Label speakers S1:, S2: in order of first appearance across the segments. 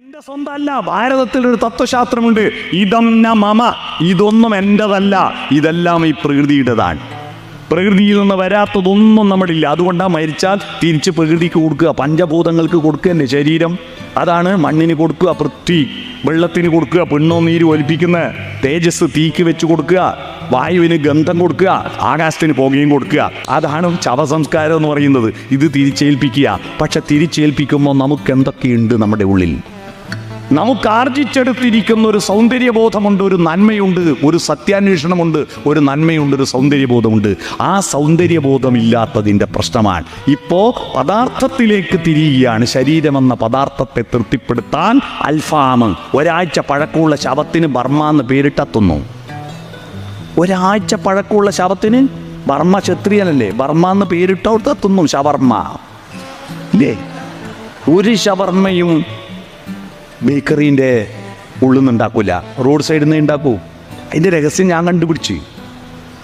S1: എന്റെ സ്വന്തമല്ല ഭാരതത്തിൽ ഒരു തത്വശാസ്ത്രമുണ്ട്. ഇതം ന മമ. ഇതൊന്നും എന്റെതല്ല ഇതെല്ലാം ഈ പ്രകൃതിയുടേതാണ്. പ്രകൃതിയിൽ നിന്ന് വരാത്തതൊന്നും നമ്മളില്ല. അതുകൊണ്ടാണ് മരിച്ചാൽ തിരിച്ച് പ്രകൃതിക്ക് കൊടുക്കുക. പഞ്ചഭൂതങ്ങൾക്ക് കൊടുക്കുക എന്റെ ശരീരം. അതാണ് മണ്ണിന് കൊടുക്കുക പൃഥ്വി വെള്ളത്തിന് കൊടുക്കുക പെണ്ണോ നീര് ഒലിപ്പിക്കുന്ന തേജസ് തീക്ക് വെച്ച് കൊടുക്കുക വായുവിന് ഗന്ധം കൊടുക്കുക ആകാശത്തിന് പുകയും കൊടുക്കുക. അതാണ് ശവസംസ്കാരം എന്ന് പറയുന്നത്. ഇത് തിരിച്ചേൽപ്പിക്കുക. പക്ഷെ തിരിച്ചേൽപ്പിക്കുമ്പോൾ നമുക്ക് എന്തൊക്കെയുണ്ട് നമ്മുടെ ഉള്ളിൽ? നമുക്ക് ആർജിച്ചെടുത്തിരിക്കുന്ന ഒരു സൗന്ദര്യബോധമുണ്ട് ഒരു നന്മയുണ്ട് ഒരു സത്യാന്വേഷണമുണ്ട് ഒരു നന്മയുണ്ട് ഒരു സൗന്ദര്യബോധമുണ്ട്. ആ സൗന്ദര്യബോധമില്ലാത്തതിന്റെ പ്രശ്നമാണ്. ഇപ്പോൾ പദാർത്ഥത്തിലേക്ക് തിരിയുകയാണ്. ശരീരമെന്ന പദാർത്ഥത്തെ തൃപ്തിപ്പെടുത്താൻ അൽഫാമ് ഒരാഴ്ച പഴക്കമുള്ള ശവത്തിന് ബർമ്മ എന്ന് പേരിട്ടെത്തുന്നു. ഒരാഴ്ച പഴക്കമുള്ള ശവത്തിന് ബർമ്മ ക്ഷത്രിയനല്ലേ? ബർമ്മ എന്ന് പേരിട്ടെത്തുന്നു ശവർമ്മ. ഇല്ലേ? ഒരു ഷവർമ്മയും ബേക്കറീന്റെ ഉള്ളിൽ നിന്ന് ഉണ്ടാക്കൂല റോഡ് സൈഡിൽ നിന്ന് ഉണ്ടാക്കൂ അതിന്റെ രഹസ്യം ഞാൻ കണ്ടുപിടിച്ച്.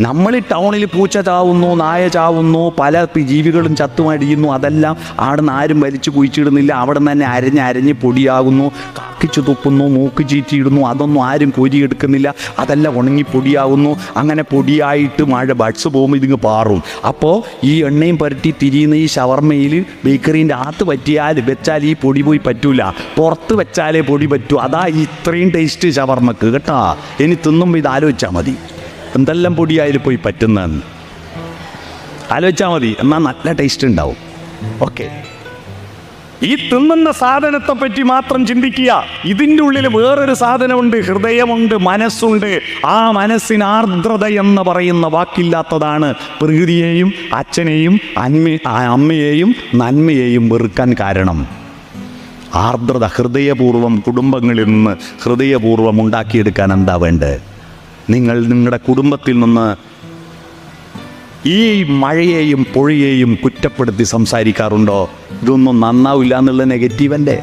S1: നമ്മൾ ടൗണിൽ പൂച്ച ചാവുന്നു നായ ചാവുന്നു പല ജീവികളും ചത്തുമടിയുന്നു അതെല്ലാം അവിടെ നിന്ന് ആരും വലിച്ചു കുഴിച്ചിടുന്നില്ല. അവിടെ നിന്ന് തന്നെ അരഞ്ഞ് അരഞ്ഞ് പൊടിയാകുന്നു. കാക്കിച്ചു തുപ്പുന്നു മൂക്ക് ചീറ്റിയിടുന്നു. അതൊന്നും ആരും കോരിയെടുക്കുന്നില്ല. അതെല്ലാം ഉണങ്ങി പൊടിയാകുന്നു. അങ്ങനെ പൊടിയായിട്ട് മഴ ബഡ്സ് പോകുമ്പോൾ ഇതിങ്ങ് പാറും. അപ്പോൾ ഈ എണ്ണയും പരട്ടി തിരിയുന്ന ഈ ഷവർമ്മയിൽ ബേക്കറീന്റെ അകത്ത് പറ്റിയാൽ വെച്ചാൽ ഈ പൊടി പോയി പറ്റൂല. പുറത്ത് വെച്ചാലേ പൊടി പറ്റൂ. അതാ ഇത്രയും ടേസ്റ്റ് ഷവർമ്മക്ക് കേട്ടാ? ഇനി തിന്നുമ്പോൾ ഇത് ആലോചിച്ചാൽ മതി. എന്തെല്ലാം പൊടിയായാലും പോയി പറ്റുന്നതെന്ന് ആലോചിച്ചാൽ മതി. എന്നാൽ നല്ല ടേസ്റ്റ് ഉണ്ടാവും. ഓക്കെ ഈ തിന്നുന്ന സാധനത്തെ പറ്റി മാത്രം ചിന്തിക്കുക. ഇതിന്റെ ഉള്ളിൽ വേറൊരു സാധനമുണ്ട് ഹൃദയമുണ്ട് മനസ്സുണ്ട്. ആ മനസ്സിന് ആർദ്രത എന്ന് പറയുന്ന വാക്കില്ലാത്തതാണ്. പ്രകൃതിയെയും അച്ഛനെയും അന്മ അമ്മയെയും നന്മയെയും വെറുക്കാൻ കാരണം. ആർദ്രത ഹൃദയപൂർവം കുടുംബങ്ങളിൽ നിന്ന് ഹൃദയപൂർവം ഉണ്ടാക്കിയെടുക്കാൻ എന്താ വേണ്ടത്? നിങ്ങൾ നിങ്ങളുടെ കുടുംബത്തിൽ നിന്ന് ഈ മഴയെയും പുഴയെയും കുറ്റപ്പെടുത്തി സംസാരിക്കാറുണ്ടോ? ഇതൊന്നും നന്നാവില്ല എന്നുള്ള നെഗറ്റീവല്ലേ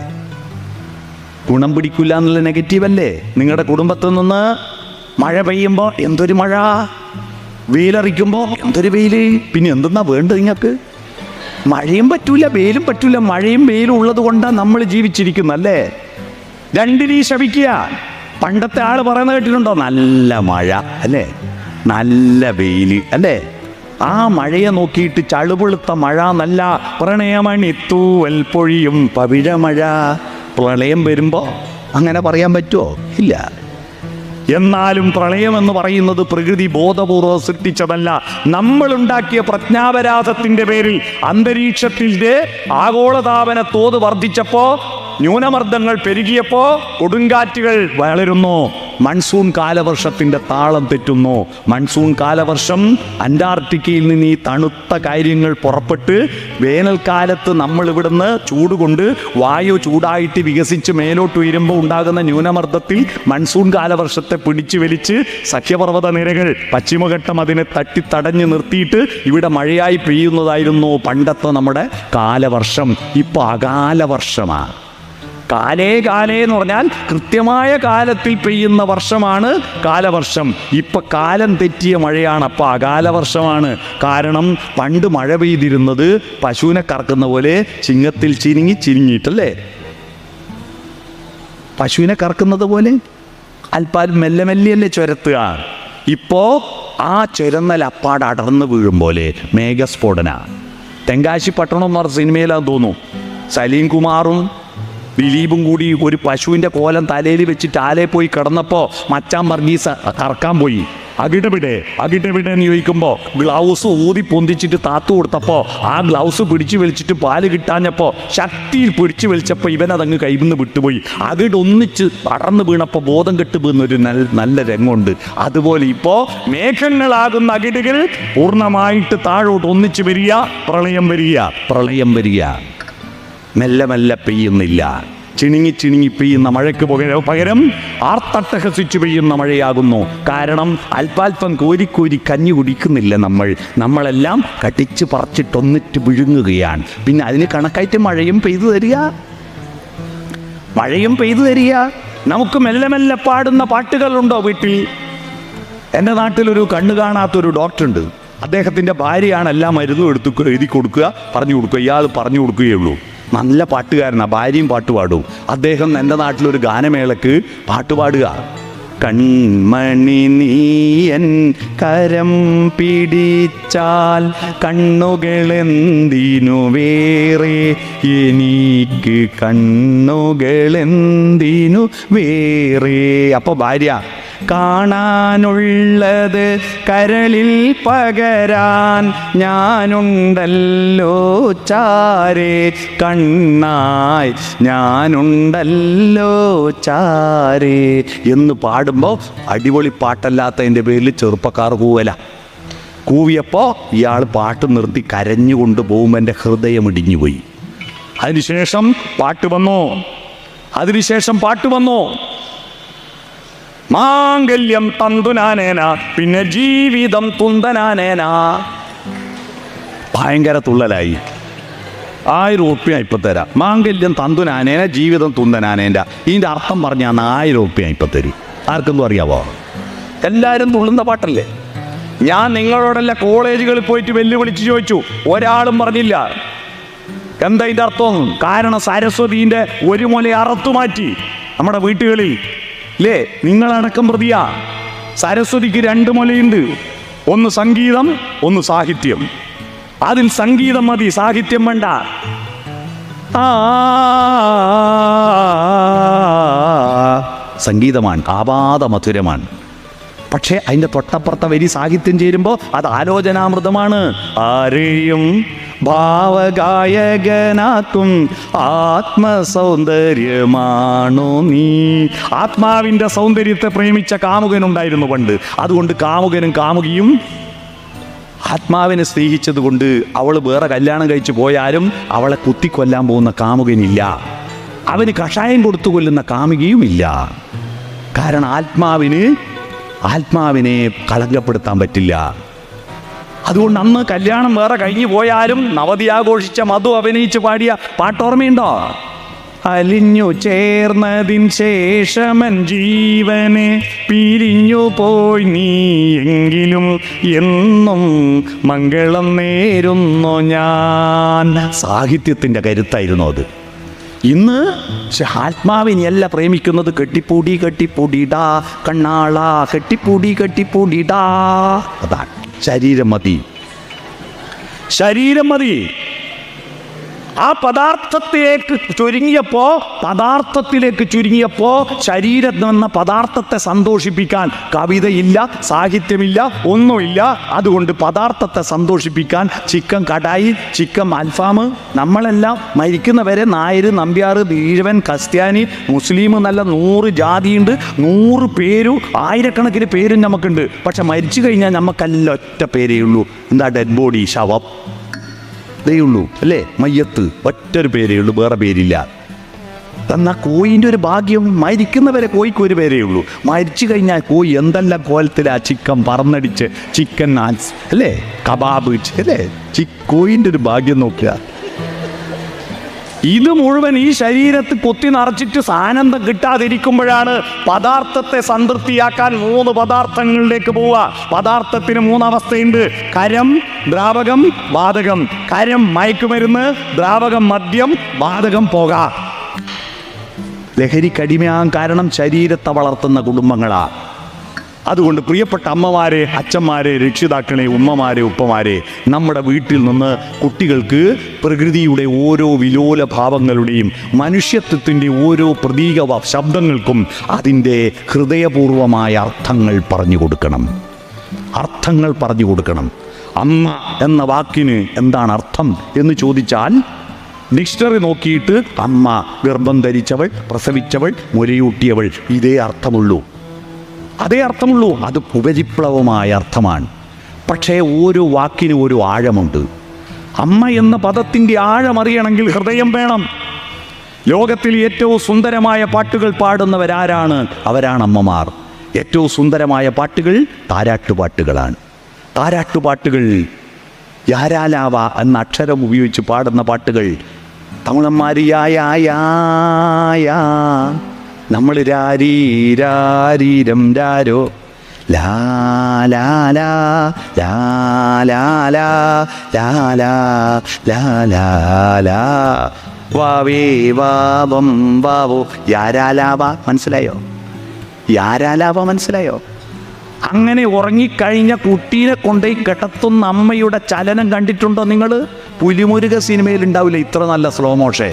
S1: ഗുണം പിടിക്കില്ല എന്നുള്ള നെഗറ്റീവല്ലേ നിങ്ങളുടെ കുടുംബത്തിൽ നിന്ന് മഴ പെയ്യുമ്പോൾ എന്തൊരു മഴ? വെയിലറിക്കുമ്പോൾ എന്തൊരു വെയിൽ? പിന്നെ എന്തെന്നാ വേണ്ടത് നിങ്ങൾക്ക്? മഴയും പറ്റൂല വെയിലും പറ്റൂല. മഴയും വെയിലും ഉള്ളത് കൊണ്ടാണ് നമ്മൾ ജീവിച്ചിരിക്കുന്നല്ലേ രണ്ടിനീ ശപിക്കുക പണ്ടത്തെ ആൾ പറയുന്നത് കേട്ടിട്ടുണ്ടോ? നല്ല മഴ അല്ലേ? നല്ല വെയിൽ അല്ലേ? ആ മഴയെ നോക്കിയിട്ട് ചളുപൊളുത്ത മഴ നല്ല പ്രണയമണി തൂവൽ പൊഴിയും പവിഴമഴ. പ്രളയം വരുമ്പോൾ അങ്ങനെ പറയാൻ പറ്റുമോ ഇല്ല. എന്നാലും പ്രളയം എന്ന് പറയുന്നത് പ്രകൃതി ബോധപൂർവം സൃഷ്ടിച്ചതല്ല. നമ്മൾ ഉണ്ടാക്കിയ പ്രജ്ഞാപരാധത്തിന്റെ പേരിൽ അന്തരീക്ഷത്തിന്റെ ആഗോളതാപന തോത് വർദ്ധിച്ചപ്പോ ന്യൂനമർദ്ദങ്ങൾ പെരുകിയപ്പോ കൊടുങ്കാറ്റുകൾ വളരുന്നു. മൺസൂൺ കാലവർഷത്തിന്റെ താളം തെറ്റുന്നു. മൺസൂൺ കാലവർഷം അന്റാർട്ടിക്കയിൽ നിന്ന് ഈ തണുത്ത കാര്യങ്ങൾ പുറപ്പെട്ട് വേനൽക്കാലത്ത് നമ്മൾ ഇവിടുന്ന് ചൂട് കൊണ്ട് വായു ചൂടായിട്ട് വികസിച്ച് മേലോട്ട് ഉയരുമ്പോൾ ഉണ്ടാകുന്ന ന്യൂനമർദ്ദത്തിൽ മൺസൂൺ കാലവർഷത്തെ പിടിച്ചു വലിച്ച് സഖ്യപർവത നിരകൾ പശ്ചിമഘട്ടം അതിനെ തട്ടി തടഞ്ഞു നിർത്തിയിട്ട് ഇവിടെ മഴയായി പെയ്യുന്നതായിരുന്നു പണ്ടത്തെ നമ്മുടെ കാലവർഷം. ഇപ്പോൾ അകാലവർഷമാണ് കാലേ കാലേ എന്ന് പറഞ്ഞാൽ കൃത്യമായ കാലത്തിൽ പെയ്യുന്ന വർഷമാണ് കാലവർഷം. ഇപ്പൊ കാലം തെറ്റിയ മഴയാണ്. അപ്പൊ അകാലവർഷമാണ്. കാരണം പണ്ട് മഴ പെയ്തിരുന്നത് പശുവിനെ കറക്കുന്ന പോലെ ചിങ്ങത്തിൽ ചിരിങ്ങി ചിരിങ്ങിയിട്ടല്ലേ പശുവിനെ കറക്കുന്നത് പോലെ? അല്പാൽ മെല്ലെ മെല്ലെയല്ലേ ചുരത്തുക? ഇപ്പോ ആ ചുരന്നൽ അപ്പാട് അടർന്നു വീഴും പോലെ മേഘസ്ഫോടന. തെങ്കാശി പട്ടണം എന്ന് പറഞ്ഞ സിനിമയിലാന്ന് തോന്നുന്നു. സലീം കുമാറും ദിലീപും കൂടി ഒരു പശുവിന്റെ കോലം തലയിൽ വെച്ചിട്ട് ആലേ പോയി കിടന്നപ്പോൾ മച്ചാൻ വർഗീസ് കറക്കാൻ പോയി. അകിടവിടെ? അകിടവിടെ എന്ന് ചോദിക്കുമ്പോൾ ഗ്ലൗസ് ഊതി പൊന്തിച്ചിട്ട് താത്തു കൊടുത്തപ്പോൾ ആ ഗ്ലൗസ് പിടിച്ചു വലിച്ചിട്ട് പാൽ കിട്ടാഞ്ഞപ്പോൾ ശക്തിയിൽ പിടിച്ചു വലിച്ചപ്പോൾ ഇവനതങ്ങ് കൈവിന്ന് വിട്ടുപോയി. അകിട് ഒന്നിച്ച് പടർന്നു വീണപ്പോൾ ബോധം കെട്ട് വീണൊരു നല്ല നല്ല രംഗമുണ്ട്. അതുപോലെ ഇപ്പോൾ മേഘങ്ങളാകുന്ന അകിടുകൾ പൂർണമായിട്ട് താഴോട്ട് ഒന്നിച്ച് വരിക പ്രളയം വരിക പ്രളയം വരിക. മെല്ലെ മെല്ലെ പെയ്യുന്നില്ല. ചിണുങ്ങി ചിണുങ്ങി പെയ്യുന്ന മഴയ്ക്ക് പകരം ആർത്തട്ടഹസിച്ച് പെയ്യുന്ന മഴയാകുന്നു. കാരണം അല്പാൽപ്പം കോരിക്കോരി കഞ്ഞി കുടിക്കുന്നില്ല നമ്മൾ. നമ്മളെല്ലാം കടിച്ച് പറിച്ചിട്ടൊന്നിട്ട് വിഴുങ്ങുകയാണ്. പിന്നെ അതിന് കണക്കായിട്ട് മഴയും പെയ്തു തരിക. മഴയും പെയ്തു തരിക. നമുക്ക് മെല്ലെ മെല്ലെ പാടുന്ന പാട്ടുകളുണ്ടോ വീട്ടിൽ? എന്റെ നാട്ടിലൊരു കണ്ണു കാണാത്തൊരു ഡോക്ടറുണ്ട്. അദ്ദേഹത്തിന്റെ ഭാര്യയാണ് എല്ലാ മരുന്നും എടുത്ത് എഴുതി കൊടുക്കുക പറഞ്ഞു കൊടുക്കുക. ഇയാൾ പറഞ്ഞു കൊടുക്കുകയുള്ളൂ നല്ല പാട്ടുകാരനാണ് ഭാര്യയും പാട്ട് പാടും. അദ്ദേഹം എന്റെ നാട്ടിലൊരു ഗാനമേളക്ക് പാട്ട് പാടുക. കൺമണി നീയൻ കരം പിടിച്ചാൽ കണ്ണുകളെന്തിനു വേറെ? എനിക്ക് കണ്ണുകളെന്തിനു വേറെ? അപ്പോൾ ഭാര്യ കാണാനുള്ളത് കരളിൽ പകരാൻ ഞാനുണ്ടല്ലോ ചാരേ. കണ്ണായി ഞാനുണ്ടല്ലോ ചാരേ. എന്ന് പാടുമ്പോൾ അടിപൊളി പാട്ടല്ലാത്തതിന്റെ പേരിൽ ചെറുപ്പക്കാർ കൂവല. കൂവിയപ്പോൾ ഇയാൾ പാട്ട് നിർത്തി കരഞ്ഞുകൊണ്ട് പോകുമ്പോൾ എന്റെ ഹൃദയം ഇടിഞ്ഞുപോയി അതിനുശേഷം പാട്ട് വന്നോ. അതിനുശേഷം പാട്ട് വന്നു. മാംഗല്യം തന്തുനാനേന പിന്നെ ജീവിതം തുന്തനാനേന. ഭയങ്കര തുള്ളലായി. ആയിരം ഉറുപ്പ്യ ഇപ്പൊ തരാം. മാംഗല്യം തന്തുനാനേന ജീവിതം തുന്തനാനേന്റെ ഇതിന്റെ അർത്ഥം പറഞ്ഞാൽ ആയിരം ഉറുപ്പ്യ ഇപ്പൊ തരും. ആർക്കൊന്നും അറിയാവോ? എല്ലാവരും തുള്ളുന്ന പാട്ടല്ലേ? ഞാൻ നിങ്ങളോടല്ല കോളേജുകളിൽ പോയിട്ട് വെല്ലുവിളിച്ച് ചോദിച്ചു. ഒരാളും പറഞ്ഞില്ല. എന്താ ഇതിന്റെ അർത്ഥം? കാരണം സരസ്വതീന്റെ ഒരു മുല അറത്തു മാറ്റി. നമ്മുടെ വീട്ടുകളിൽ അല്ലേ നിങ്ങളടക്കം പ്രതിയാ. സരസ്വതിക്ക് രണ്ട് മുലയുണ്ട്. ഒന്ന് സംഗീതം ഒന്ന് സാഹിത്യം. അതിൽ സംഗീതം മതി സാഹിത്യം വേണ്ട. ആ. സംഗീതമാണ് ആപാത മധുരമാണ് പക്ഷേ അതിന്റെ തൊട്ടപ്പുറത്തെ വരി സാഹിത്യം ചേരുമ്പോൾ അത് ആലോചനാമൃതമാണ്. ആരെയും ഭാവഗായകനാക്കും ആത്മസൗന്ദര്യമാണോ നീ? ആത്മാവിന്റെ സൗന്ദര്യത്തെ പ്രേമിച്ച കാമുകനുണ്ടായിരുന്നു പണ്ട്. അതുകൊണ്ട് കാമുകനും കാമുകിയും ആത്മാവിനെ സ്നേഹിച്ചത് കൊണ്ട് അവൾ വേറെ കല്യാണം കഴിച്ചു പോയാലും അവളെ കുത്തിക്കൊല്ലാൻ പോകുന്ന കാമുകനില്ല. അവന് കഷായം കൊടുത്തു കൊല്ലുന്ന കാമുകിയുമില്ല. കാരണം ആത്മാവിന് ആത്മാവിനെ കളങ്കപ്പെടുത്താൻ പറ്റില്ല. അതുകൊണ്ട് അന്ന് കല്യാണം വേറെ കഴിഞ്ഞു പോയാലും നവതി ആഘോഷിച്ച മധു അഭിനയിച്ച് പാടിയ പാട്ടോർമ്മയുണ്ടോ? അലിഞ്ഞു ചേർന്നതിൻ ശേഷമൻ ജീവനെ പിരിഞ്ഞു പോയി നീ എങ്കിലും എന്നും മംഗളം നേരുന്നു ഞാൻ. സാഹിത്യത്തിന്റെ കരുത്തായിരുന്നു അത്. ഇന്ന് പക്ഷെ ആത്മാവിനെയല്ല പ്രേമിക്കുന്നത്. കെട്ടിപ്പൂടി കെട്ടിപ്പൂടിടാ. കണ്ണാള കെട്ടിപ്പൂടി കെട്ടിപ്പൂടിടാ. അതാണ്. ശരീരം മതി ശരീരം മതി ആ പദാർത്ഥത്തിലേക്ക് ചുരുങ്ങിയപ്പോൾ പദാർത്ഥത്തിലേക്ക് ചുരുങ്ങിയപ്പോൾ ശരീരം എന്ന പദാർത്ഥത്തെ സന്തോഷിപ്പിക്കാൻ കവിതയില്ല സാഹിത്യമില്ല ഒന്നുമില്ല. അതുകൊണ്ട് പദാർത്ഥത്തെ സന്തോഷിപ്പിക്കാൻ ചിക്കൻ കടായി ചിക്കൻ അൽഫാം നമ്മളെല്ലാം മരിക്കുന്നവരെ നായർ നമ്പ്യാർ ബീഴവൻ ക്രിസ്ത്യാനി മുസ്ലിം നല്ല നൂറ് ജാതിയുണ്ട് നൂറ് പേരും ആയിരക്കണക്കിന് പേരും നമുക്കുണ്ട്. പക്ഷെ മരിച്ചു കഴിഞ്ഞാൽ നമുക്കെല്ലാം ഒറ്റ പേരേ ഉള്ളൂ. എന്താ ഡെഡ് ബോഡി ശവം. ഇതേ ഉള്ളൂ അല്ലേ? മയ്യത്ത് ഒറ്റൊരു പേരേ ഉള്ളൂ വേറെ പേരില്ല. തന്ന കോയിന്റെ ഒരു ഭാഗ്യം മരിക്കുന്നവരെ കോയിക്ക് ഒരു പേരേ ഉള്ളൂ. മരിച്ചു കഴിഞ്ഞാൽ കോയി എന്തെല്ലാം കോലത്തിലാ ചിക്കൻ പറന്നടിച്ച് ചിക്കൻ നാൻസ് അല്ലേ? കബാബ് അല്ലേ? ചി കോയിന്റെ ഒരു ഭാഗ്യം നോക്കുക ഇത് മുഴുവൻ ഈ ശരീരത്ത് കൊത്തി നിറച്ചിട്ട് ആനന്ദം കിട്ടാതിരിക്കുമ്പോഴാണ് പദാർത്ഥത്തെ സംതൃപ്തിയാക്കാൻ മൂന്ന് പദാർത്ഥങ്ങളിലേക്ക് പോവുക. പദാർത്ഥത്തിന് മൂന്നവസ്ഥയുണ്ട്. കരം ദ്രാവകം വാതകം. കരം മയക്കുമരുന്ന് ദ്രാവകം മദ്യം വാതകം പോക. ലഹരിക്കടിമയാകാൻ കാരണം ശരീരത്തെ വളർത്തുന്ന കുടുംബങ്ങളാ. അതുകൊണ്ട് പ്രിയപ്പെട്ട അമ്മമാരെ അച്ഛന്മാരെ രക്ഷിതാക്കളെ ഉമ്മമാരെ ഉപ്പമാരെ നമ്മുടെ വീട്ടിൽ നിന്ന് കുട്ടികൾക്ക് പ്രകൃതിയുടെ ഓരോ വിലോല ഭാവങ്ങളുടെയും മനുഷ്യത്വത്തിന്റെ ഓരോ പ്രതീക ശബ്ദങ്ങൾക്കും അതിന്റെ ഹൃദയപൂർവമായ അർത്ഥങ്ങൾ പറഞ്ഞു കൊടുക്കണം. അർത്ഥങ്ങൾ പറഞ്ഞു കൊടുക്കണം. അമ്മ എന്ന വാക്കിന് എന്താണ് അർത്ഥം എന്ന് ചോദിച്ചാൽ ഡിക്ഷണറി നോക്കിയിട്ട് അമ്മ ഗർഭം ധരിച്ചവൾ പ്രസവിച്ചവൾ മുരയൂട്ടിയവൾ ഇതേ അർത്ഥമുള്ളൂ. അതേ അർത്ഥമുള്ളൂ. അത് ഉപരിപ്ലവമായ അർത്ഥമാണ്. പക്ഷേ ഓരോ വാക്കിനും ഒരു ആഴമുണ്ട്. അമ്മ എന്ന പദത്തിന്റെ ആഴം അറിയണമെങ്കിൽ ഹൃദയം വേണം. ലോകത്തിൽ ഏറ്റവും സുന്ദരമായ പാട്ടുകൾ പാടുന്നവരാരാണ്? അവരാണ് അമ്മമാർ. ഏറ്റവും സുന്ദരമായ പാട്ടുകൾ താരാട്ടുപാട്ടുകളാണ്. താരാട്ടുപാട്ടുകൾ യാരാലാവ എന്ന അക്ഷരം ഉപയോഗിച്ച് പാടുന്ന പാട്ടുകൾ തമിഴന്മാരിയായ നമ്മൾ രാരീരാരീരം രാരോ വാവേ വാവം വാവോ യാരാലാവ മനസ്സിലായോ യാരാലാവ മനസ്സിലായോ അങ്ങനെ ഉറങ്ങിക്കഴിഞ്ഞ കുട്ടീനെ കൊണ്ടുപോയി കിടത്തുന്ന അമ്മയുടെ ചലനം കണ്ടിട്ടുണ്ടോ നിങ്ങൾ പുലിമുരുക സിനിമയിൽ ഉണ്ടാവില്ല ഇത്ര നല്ല സ്ലോ മോഷേ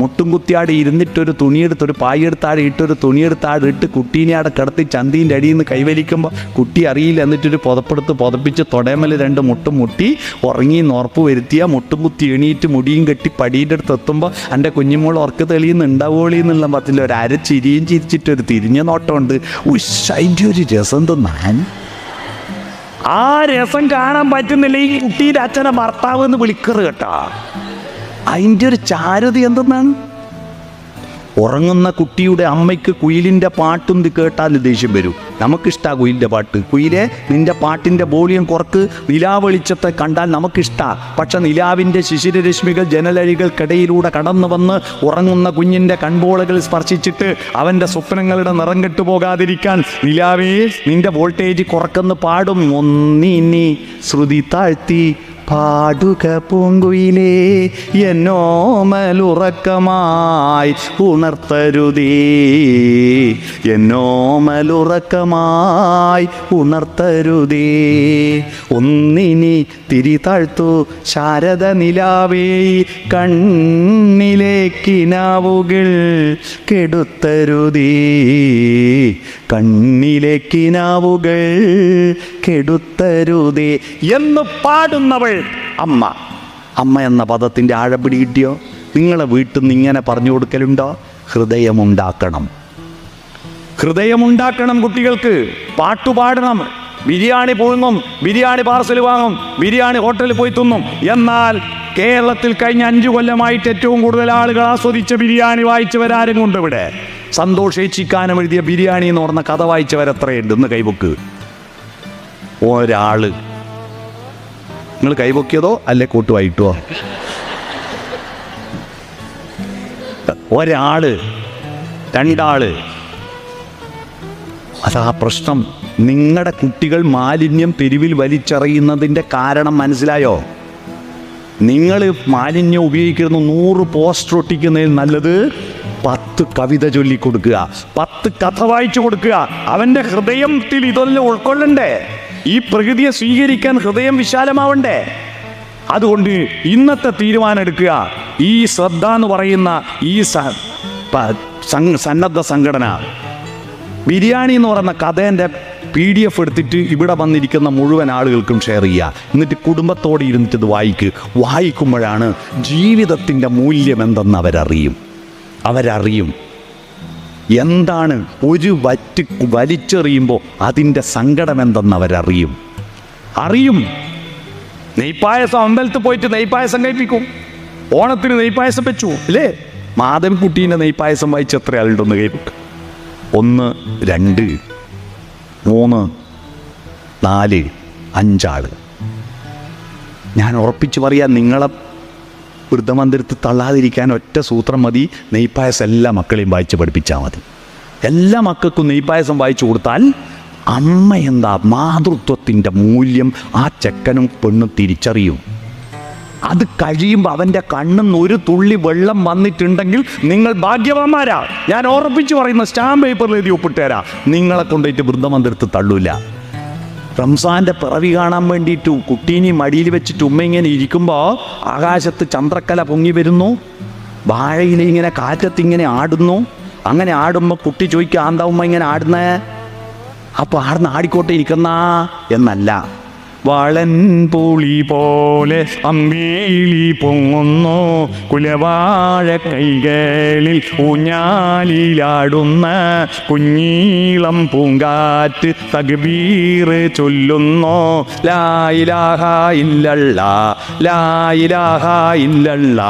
S1: മുട്ടും കുത്തിയാടി ഇരുന്നിട്ടൊരു തുണിയെടുത്തൊരു പായെടുത്താടി ഇട്ടൊരു തുണിയെടുത്താടി ഇട്ട് കുട്ടീനെ അവിടെ കിടത്തി ചന്തീന്റെ അടിയിൽ നിന്ന് കൈവലിക്കുമ്പോൾ കുട്ടി അറിയില്ല എന്നിട്ടൊരു പുതപ്പെടുത്ത് പുതപ്പിച്ച് തൊടേമൽ രണ്ട് മുട്ടും മുട്ടി ഉറങ്ങി നോർപ്പ് വരുത്തിയ മുട്ടും കുത്തി എണീറ്റ് മുടിയും കെട്ടി പടിയുടെ അടുത്ത് എത്തുമ്പോൾ എന്റെ കുഞ്ഞുമോൾ ഉറക്ക് തെളിയുന്നുണ്ടാവോളി എന്നുള്ള പത്തില്ല ഒരു അര ചിരിയും ചിരിച്ചിട്ട് ഒരു തിരിഞ്ഞ നോട്ടമുണ്ട്. ഉഷ് അതിന്റെ ഒരു രസം തിന്നാൻ ആ രസം കാണാൻ പറ്റുന്നില്ല. ഈ കുട്ടീന്റെ അച്ഛനെ ഭർത്താവ് എന്ന് വിളിക്കറ് കേട്ടാ. അതിന്റെ ഒരു ചാരുത എന്തെന്നാണ്? ഉറങ്ങുന്ന കുട്ടിയുടെ അമ്മയ്ക്ക് കുയിലിന്റെ പാട്ടും കേട്ടാൽ ദേഷ്യം വരും. നമുക്കിഷ്ടാ കുയിലിന്റെ പാട്ട്. കുയിലെ നിന്റെ പാട്ടിന്റെ വോളിയം കുറക്ക് നിലാവെളിച്ചത്തെ കണ്ടാൽ നമുക്കിഷ്ടാ. പക്ഷെ നിലാവിന്റെ ശിശിരരശ്മികൾ ജനലഴികൾക്കിടയിലൂടെ കടന്നു വന്ന് ഉറങ്ങുന്ന കുഞ്ഞിന്റെ കൺപോളകൾ സ്പർശിച്ചിട്ട് അവന്റെ സ്വപ്നങ്ങളുടെ നിറം കെട്ടുപോകാതിരിക്കാൻ നിലാവേ നിന്റെ വോൾട്ടേജ് കുറക്കെന്ന് പാടും. ഒന്നിനി ശ്രുതി താഴ്ത്തി പാടുക പൂങ്കുയിലേ എന്നോമലുറക്കമായി ഉണർത്തരുതേ. എന്നോമലുറക്കമായി ഉണർത്തരുതേ. ഒന്നിനി തിരി താഴ്ത്തു ശാരദ നിലാവേ കണ്ണിലേക്കിനാവുകൾ കെടുത്തരുതേ. കണ്ണിലേക്കിനാവുകൾ കെടുത്തരുതേ എന്ന് പാടുന്നവൾ അമ്മ. അമ്മ എന്ന പദത്തിന്റെ ആഴപ്പിടി കിട്ടിയോ? നിങ്ങളെ വീട്ടിൽ നിന്ന് ഇങ്ങനെ പറഞ്ഞു കൊടുക്കലുണ്ടോ? ഹൃദയമുണ്ടാക്കണം. ഹൃദയമുണ്ടാക്കണം കുട്ടികൾക്ക്. പാട്ടുപാടണം ബിരിയാണി പുഴുങ്ങും. ബിരിയാണി പാർസൽ വാങ്ങും. ബിരിയാണി ഹോട്ടലിൽ പോയി തിന്നും. എന്നാൽ കേരളത്തിൽ കഴിഞ്ഞ അഞ്ചു കൊല്ലമായിട്ട് ഏറ്റവും കൂടുതൽ ആളുകൾ ആസ്വദിച്ച ബിരിയാണി വായിച്ചവരാരും കൊണ്ട് ഇവിടെ സന്തോഷ് ഏച്ചിക്കാനം എഴുതിയ ബിരിയാണി എന്ന് പറഞ്ഞ കഥ വായിച്ചവരെത്രയുണ്ട് ഇന്ന് കൈബുക്ക് ഒരാൾ. നിങ്ങൾ കൈപൊക്കിയതോ അല്ലെ കൂട്ടുവായിട്ടോ? ഒരാൾ. രണ്ടാൾ. അതാ പ്രശ്നം. നിങ്ങളുടെ കുട്ടികൾ മാലിന്യം തെരുവിൽ വലിച്ചെറിയുന്നതിന്റെ കാരണം മനസ്സിലായോ? നിങ്ങൾ മാലിന്യം ഉപയോഗിക്കുന്ന നൂറ് പോസ്റ്റർ ഒട്ടിക്കുന്നതിൽ നല്ലത് പത്ത് കവിത ചൊല്ലിക്കൊടുക്കുക പത്ത് കഥ വായിച്ചു കൊടുക്കുക. അവന്റെ ഹൃദയത്തിൽ ഇതെല്ലാം ഉൾക്കൊള്ളണ്ടേ? ഈ പ്രകൃതിയെ സ്വീകരിക്കാൻ ഹൃദയം വിശാലമാവണ്ടേ? അതുകൊണ്ട് ഇന്നത്തെ തീരുമാനം എടുക്കുക. ഈ ശ്രദ്ധ എന്ന് പറയുന്ന ഈ സന്നദ്ധ സംഘടന. ബിരിയാണി എന്ന് പറയുന്ന കഥേന്റെ പി ഡി എഫ് എടുത്തിട്ട് ഇവിടെ വന്നിരിക്കുന്ന മുഴുവൻ ആളുകൾക്കും ഷെയർ ചെയ്യുക. എന്നിട്ട് കുടുംബത്തോടെ ഇരുന്നിട്ട് ഇത് വായിക്കുക വായിക്കുമ്പോഴാണ് ജീവിതത്തിന്റെ മൂല്യം എന്തെന്ന് അവരറിയും. അവരറിയും. എന്താണ് ഒരു വറ്റ് വലിച്ചെറിയുമ്പോൾ അതിന്റെ സങ്കടം എന്തെന്ന് അവരറിയും. അറിയും. നെയ്പ്പായസം അമ്പലത്തിൽ പോയിട്ട് നെയ്പ്പായസം കഴിപ്പിക്കും. ഓണത്തിന് നെയ്പ്പായസം വെച്ചു അല്ലേ? മാധവൻകുട്ടീന്റെ നെയ്പ്പായസം വായിച്ച് എത്ര ആളുണ്ടെന്ന് കഴിപ്പിക്കും ഒന്ന് രണ്ട് മൂന്ന് നാല് അഞ്ചാൾ. ഞാൻ ഉറപ്പിച്ചു പറയാം നിങ്ങളെ വൃദ്ധമന്ദിരത്തിൽ തള്ളാതിരിക്കാൻ ഒറ്റ സൂത്രം മതി. നെയ്പ്പായസം എല്ലാ മക്കളെയും വായിച്ച് പഠിപ്പിച്ചാൽ മതി. എല്ലാ മക്കൾക്കും നെയ്പ്പായസം വായിച്ചു കൊടുത്താൽ അമ്മ എന്താ മാതൃത്വത്തിന്റെ മൂല്യം ആ ചെക്കനും പെണ്ണും തിരിച്ചറിയും. അത് കഴിയുമ്പോൾ അവന്റെ കണ്ണിൽ ഒരു തുള്ളി വെള്ളം വന്നിട്ടുണ്ടെങ്കിൽ നിങ്ങൾ ഭാഗ്യവാന്മാരാ. ഞാൻ ഓർപ്പിച്ച് പറയുന്ന സ്റ്റാമ്പ് പേപ്പറിൽ എഴുതി ഒപ്പിട്ടുതരാ നിങ്ങളെ കൊണ്ടുപോയിട്ട് വൃദ്ധമന്ദിരത്ത് തള്ളൂല. റംസാന്റെ പിറവി കാണാൻ വേണ്ടിയിട്ട് കുട്ടീനെ മടിയിൽ വെച്ചിട്ട് ഉമ്മ ഇങ്ങനെ ഇരിക്കുമ്പോൾ ആകാശത്ത് ചന്ദ്രക്കല പൊങ്ങി വരുന്നു. വാഴയിൽ ഇങ്ങനെ കാറ്റത്ത് ഇങ്ങനെ ആടുന്നു. അങ്ങനെ ആടുമ്പോൾ കുട്ടി ചോദിക്കുക ആന്താ ഉമ്മ ഇങ്ങനെ ആടുന്നേ? അപ്പോൾ ആടുന്ന ആടിക്കോട്ടെ ഇരിക്കുന്ന? എന്നല്ല. വളൻ പുളി പോലെ അമ്മേലി പൊങ്ങുന്നു. കുലവാഴ കൈകളിൽ ഊഞ്ഞാലിലാടുന്ന കുഞ്ഞീളം പൂങ്കാറ്റ് തകബീർ ചൊല്ലുന്നു. ലായിലാഹ ഇല്ലല്ല ലായിലാഹ ഇല്ലല്ല.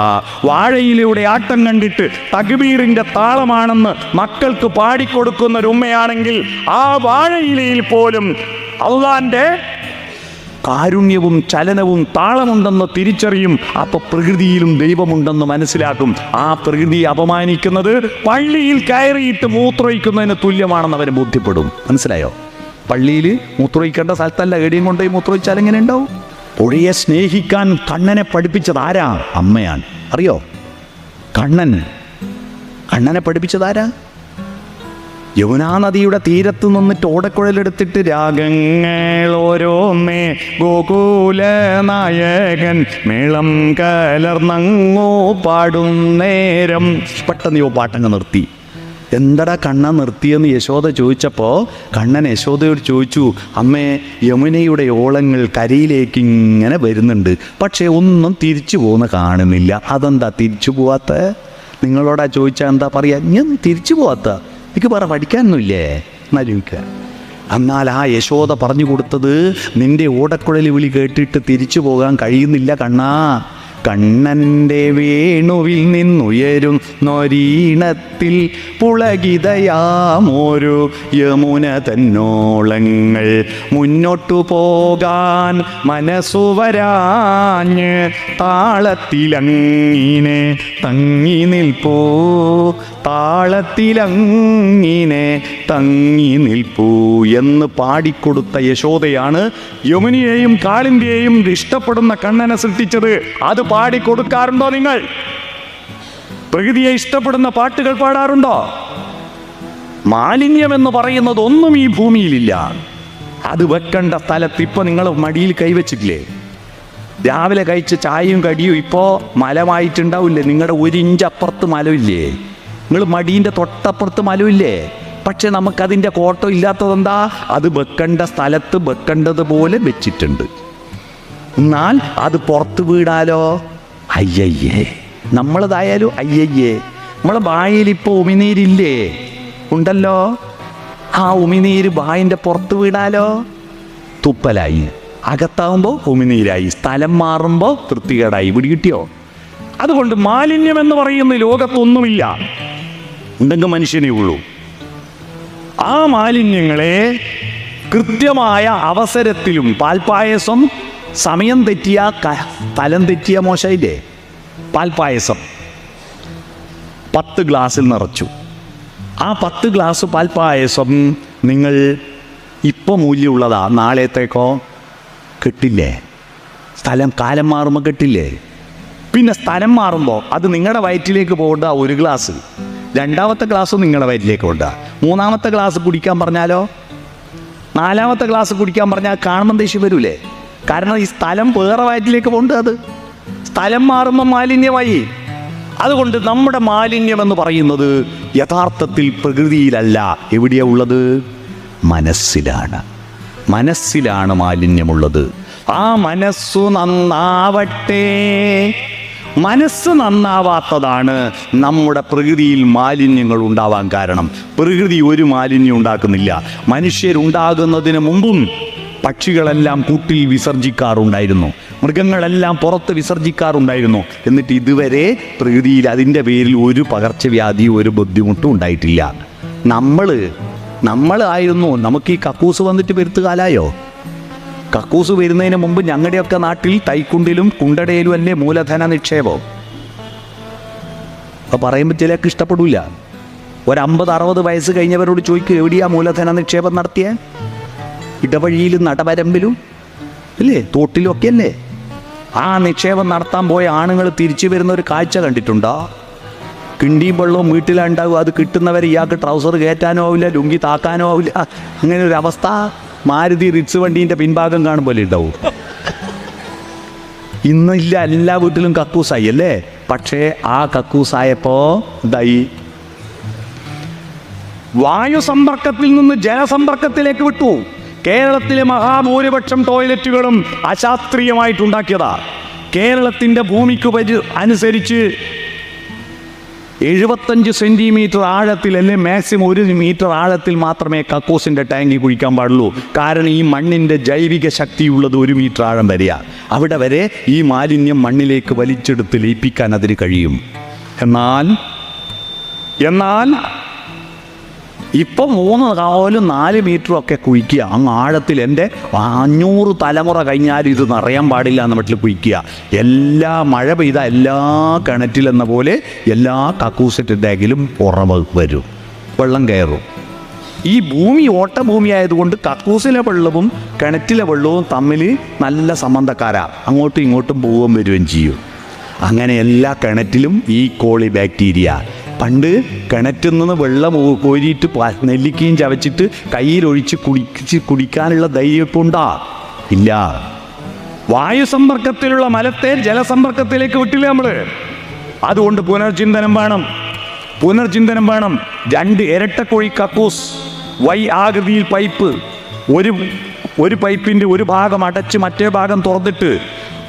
S1: വാഴയിലൂടെ ആട്ടം കണ്ടിട്ട് തകബീറിന്റെ താളമാണെന്ന് മക്കൾക്ക് പാടിക്കൊടുക്കുന്ന ഒരു ഉമ്മയാണെങ്കിൽ ആ വാഴയിലയിൽ പോലും അള്ളാന്റെ കാരുണ്യവും ചലനവും താളമുണ്ടെന്ന് തിരിച്ചറിയും അപ്പൊ പ്രകൃതിയിലും ദൈവമുണ്ടെന്ന് മനസ്സിലാക്കും. ആ പ്രകൃതി അപമാനിക്കുന്നത് പള്ളിയിൽ കയറിയിട്ട് മൂത്രയിക്കുന്നതിന് തുല്യമാണെന്ന് അവന് ബോധ്യപ്പെടും. മനസ്സിലായോ? പള്ളിയിൽ മൂത്രയിക്കേണ്ട സ്ഥലത്തല്ല എടിയും കൊണ്ടുപോയി മൂത്രയിച്ചാൽ എങ്ങനെ ഉണ്ടാവും? പുഴയെ സ്നേഹിക്കാൻ കണ്ണനെ പഠിപ്പിച്ചത് ആരാ? അമ്മയാണ്. അറിയോ? കണ്ണൻ. കണ്ണനെ പഠിപ്പിച്ചതാരാ യമുനാ നദിയുടെ തീരത്ത് നിന്നിട്ട് ഓടക്കുഴലെടുത്തിട്ട് രാഗങ്ങൾ ഓരോന്നേ. ഗോകുല നായകൻ മേളം കലർന്നങ്ങോ പാടും നേരം. പെട്ടെന്ന് യോ പാട്ടങ്ങ് നിർത്തി. എന്തടാ കണ്ണ നിർത്തിയെന്ന് യശോദ ചോദിച്ചപ്പോൾ കണ്ണൻ യശോദയോട് ചോദിച്ചു അമ്മേ യമുനയുടെ ഓളങ്ങൾ കരയിലേക്ക് ഇങ്ങനെ വരുന്നുണ്ട്. പക്ഷേ ഒന്നും തിരിച്ചു പോകുന്ന കാണുന്നില്ല. അതെന്താ തിരിച്ചു പോവാത്ത? നിങ്ങളോടാ ചോദിച്ചാൽ എന്താ പറയുക ഞാൻ തിരിച്ചു പോവാത്ത. എനിക്ക് വേറെ പഠിക്കാനൊന്നുമില്ലേ? എന്നാലോചിക്കുക എന്നാൽ ആ യശോദ പറഞ്ഞു കൊടുത്തത് നിന്റെ ഓടക്കുഴലി വിളി കേട്ടിട്ട് തിരിച്ചു പോകാൻ കഴിയുന്നില്ല കണ്ണാ. കണ്ണന്റെ വേണുവിൽ നിന്നുയരും നൊരീണത്തിൽ പുളകിതയാമോരു യമുന തന്നോളങ്ങൾ മുന്നോട്ടു പോകാൻ മനസ്സു വരാഞ്ഞ് താളത്തിലങ്ങിനെ തങ്ങി നിൽപ്പൂ. താളത്തിലങ്ങിനെ തങ്ങി നിൽപ്പൂ എന്ന് പാടിക്കൊടുത്ത യശോദയാണ് യമുനിയെയും കാളിന്റെയും ഇഷ്ടപ്പെടുന്ന കണ്ണനെ സൃഷ്ടിച്ചത്. അത് പാടിക്കൊടുക്കാറുണ്ടോ നിങ്ങൾ? പ്രകൃതിയെ ഇഷ്ടപ്പെടുന്ന പാട്ടുകൾ പാടാറുണ്ടോ? മാലിന്യം എന്ന് പറയുന്നത് ഒന്നും ഈ ഭൂമിയിലില്ല. അത് വെക്കേണ്ട സ്ഥലത്ത് ഇപ്പൊ നിങ്ങൾ മടിയിൽ കൈവച്ചിട്ടില്ലേ? രാവിലെ കഴിച്ച ചായയും കടിയും ഇപ്പോ മലമായിട്ടുണ്ടാവില്ലേ? നിങ്ങളുടെ ഒരു ഇഞ്ച് അപ്പുറത്ത് മലമില്ലേ? നിങ്ങൾ മടീന്റെ തൊട്ടപ്പുറത്ത് മലമില്ലേ പക്ഷെ നമുക്കതിന്റെ കോട്ടം ഇല്ലാത്തതെന്താ? അത് വെക്കേണ്ട സ്ഥലത്ത് വെക്കേണ്ടതുപോലെ വെച്ചിട്ടുണ്ട്. എന്നാൽ അത് പുറത്ത് വീടാലോ അയ്യയ്യേ. നമ്മളതായാലും അയ്യയ്യേ. നമ്മളെ വായിൽ ഇപ്പോൾ ഉമിനീരില്ലേ? ഉണ്ടല്ലോ? ആ ഉമിനീര് വായിന്റെ പുറത്ത് വീടാലോ തുപ്പലായി. അകത്താവുമ്പോൾ ഉമിനീരായി. സ്ഥലം മാറുമ്പോൾ തൃപ്തികേടായി. പിടികിട്ടിയോ? അതുകൊണ്ട് മാലിന്യം എന്ന് പറയുന്ന ലോകത്തൊന്നുമില്ല ഉണ്ടെങ്കിൽ മനുഷ്യനേ ഉള്ളൂ. ആ മാലിന്യങ്ങളെ കൃത്യമായ അവസരത്തിലും പാൽപ്പായസം സമയം തെറ്റിയ തലം തെറ്റിയ മോശയില്ലേ? പാൽപ്പായസം. പത്ത് ഗ്ലാസ്സിൽ നിറച്ചു. ആ പത്ത് ഗ്ലാസ് പാൽപ്പായസം നിങ്ങൾ ഇപ്പം മൂല്യമുള്ളതാ. നാളത്തേക്കോ കിട്ടില്ലേ? സ്ഥലം കാലം മാറുമ്പോൾ കിട്ടില്ലേ? പിന്നെ സ്ഥലം മാറുമ്പോൾ അത് നിങ്ങളുടെ വയറ്റിലേക്ക് പോകേണ്ട ഒരു ഗ്ലാസ്. രണ്ടാമത്തെ ഗ്ലാസ് നിങ്ങളുടെ വയറ്റിലേക്ക് കൊണ്ടുക മൂന്നാമത്തെ ഗ്ലാസ് കുടിക്കാൻ പറഞ്ഞാലോ? നാലാമത്തെ ഗ്ലാസ് കുടിക്കാൻ പറഞ്ഞാൽ കാണുമ്പോൾ ദേഷ്യം വരൂലേ? കാരണം ഈ സ്ഥലം വേറെ വയറ്റിലേക്ക് പോകേണ്ടത് അത്? സ്ഥലം മാറുമ്പോൾ മാലിന്യമായി. അതുകൊണ്ട് നമ്മുടെ മാലിന്യം എന്ന് പറയുന്നത് യഥാർത്ഥത്തിൽ പ്രകൃതിയിലല്ല. എവിടെയാ ഉള്ളത്? മനസ്സിലാണ്. മനസ്സിലാണ് മാലിന്യമുള്ളത്. ആ മനസ്സു നന്നാവട്ടെ. മനസ്സ് നന്നാവാത്തതാണ് നമ്മുടെ പ്രകൃതിയിൽ മാലിന്യങ്ങൾ ഉണ്ടാവാൻ കാരണം. പ്രകൃതി ഒരു മാലിന്യം ഉണ്ടാക്കുന്നില്ല. മനുഷ്യരുണ്ടാകുന്നതിന് മുമ്പും പക്ഷികളെല്ലാം കൂട്ടിൽ വിസർജിക്കാറുണ്ടായിരുന്നു. മൃഗങ്ങളെല്ലാം പുറത്ത് വിസർജിക്കാറുണ്ടായിരുന്നു. എന്നിട്ട് ഇതുവരെ പ്രകൃതിയിൽ അതിന്റെ പേരിൽ ഒരു പകർച്ചവ്യാധി ഒരു ബുദ്ധിമുട്ടും ഉണ്ടായിട്ടില്ല. നമ്മൾ നമ്മളായിരുന്നു. നമുക്ക് ഈ കക്കൂസ് വന്നിട്ട് പെരുത്തുകാലായോ? കക്കൂസ് വരുന്നതിന് മുമ്പ് ഞങ്ങളുടെയൊക്കെ നാട്ടിൽ തൈക്കുണ്ടിലും കുണ്ടടയിലും അല്ലേ മൂലധന നിക്ഷേപം? അപ്പോൾ പറയുമ്പോൾ ചിലർക്ക് ഇഷ്ടപ്പെടില്ല ഒരു അമ്പത് അറുപത് വയസ്സ് കഴിഞ്ഞവരോട് ചോദിക്കും എവിടെയാ മൂലധന നിക്ഷേപം നടത്തിയ? ഇടവഴിയിലും നടവരമ്പിലും ഇല്ലേ? തോട്ടിലും ഒക്കെ അല്ലേ? ആ നിക്ഷേപം നടത്താൻ പോയ ആണുങ്ങൾ തിരിച്ചു വരുന്ന ഒരു കാഴ്ച കണ്ടിട്ടുണ്ടോ? കിണ്ടിയും വെള്ളവും വീട്ടിലുണ്ടാവും അത് കിട്ടുന്നവരെ ഇയാൾക്ക് ട്രൗസർ കയറ്റാനോ ആവില്ല ലുങ്കി താക്കാനോ ആവില്ല. അങ്ങനെ ഒരു അവസ്ഥ. മാരുതി റിറ്റ്സ് വണ്ടീന്റെ പിൻഭാഗം കാണുമ്പോൾ ഉണ്ടാവും? ഇന്നില്ല എല്ലാ വീട്ടിലും കക്കൂസായി അല്ലേ? പക്ഷേ ആ കക്കൂസായപ്പോ ഇതായി വായു സമ്പർക്കത്തിൽ നിന്ന് ജലസമ്പർക്കത്തിലേക്ക് വിട്ടു. കേരളത്തിലെ മഹാഭൂരിപക്ഷം ടോയ്ലറ്റുകളും അശാസ്ത്രീയമായിട്ടുണ്ടാക്കിയതാ. കേരളത്തിന്റെ ഭൂമിക്ക് അനുസരിച്ച് എഴുപത്തഞ്ച് സെന്റിമീറ്റർ ആഴത്തിൽ അല്ലെ മാക്സിമം ഒരു മീറ്റർ ആഴത്തിൽ മാത്രമേ കക്കൂസിന്റെ ടാങ്കിൽ കുഴിക്കാൻ പാടുള്ളൂ. കാരണം ഈ മണ്ണിന്റെ ജൈവിക ശക്തിയുള്ളത് ഒരു മീറ്റർ ആഴം വരെയാ. അവിടെ വരെ ഈ മാലിന്യം മണ്ണിലേക്ക് വലിച്ചെടുത്ത് ലയിപ്പിക്കാൻ അതിന് കഴിയും. എന്നാൽ എന്നാൽ ഇപ്പൊ മൂന്ന് കാവലും നാല് മീറ്ററും ഒക്കെ കുഴിക്കുക അങ്ങ് ആഴത്തിൽ എന്റെ അഞ്ഞൂറ് തലമുറ കഴിഞ്ഞാലും ഇത് നിറയാൻ പാടില്ല എന്ന മട്ടിൽ കുഴിക്കുക എല്ലാ മഴ പെയ്ത എല്ലാ കിണറ്റിലെന്ന പോലെ എല്ലാ കക്കൂസറ്റിന്റെങ്കിലും ഉറവ് വരും. വെള്ളം കയറും. ഈ ഭൂമി ഓട്ടഭൂമി ആയതുകൊണ്ട് കക്കൂസിലെ വെള്ളവും കിണറ്റിലെ വെള്ളവും തമ്മിൽ നല്ല സംബന്ധക്കാരാ. അങ്ങോട്ടും ഇങ്ങോട്ടും പോവുകയും വരികയും ചെയ്യും. അങ്ങനെ എല്ലാ കിണറ്റിലും ഈ കോളി ബാക്ടീരിയ പണ്ട് കിണറ്റിൽ നിന്ന് വെള്ളം കോരിയിട്ട് നെല്ലിക്കയും ചവച്ചിട്ട് കയ്യിലൊഴിച്ച് കുടിച്ച് കുടിക്കാനുള്ള ധൈര്യപ്പുണ്ടാ ഇല്ല. വായു സമ്പർക്കത്തിലുള്ള മലത്തെ ജലസമ്പർക്കത്തിലേക്ക് വിട്ടില്ല നമ്മൾ അതുകൊണ്ട് പുനർചിന്തനം വേണം. പുനർചിന്തനം വേണം. രണ്ട് ഇരട്ടക്കുഴി കക്കൂസ് വൈ ആകൃതിയിൽ പൈപ്പ് ഒരു ഒരു പൈപ്പിന്റെ ഒരു ഭാഗം അടച്ച് മറ്റേ ഭാഗം തുറന്നിട്ട്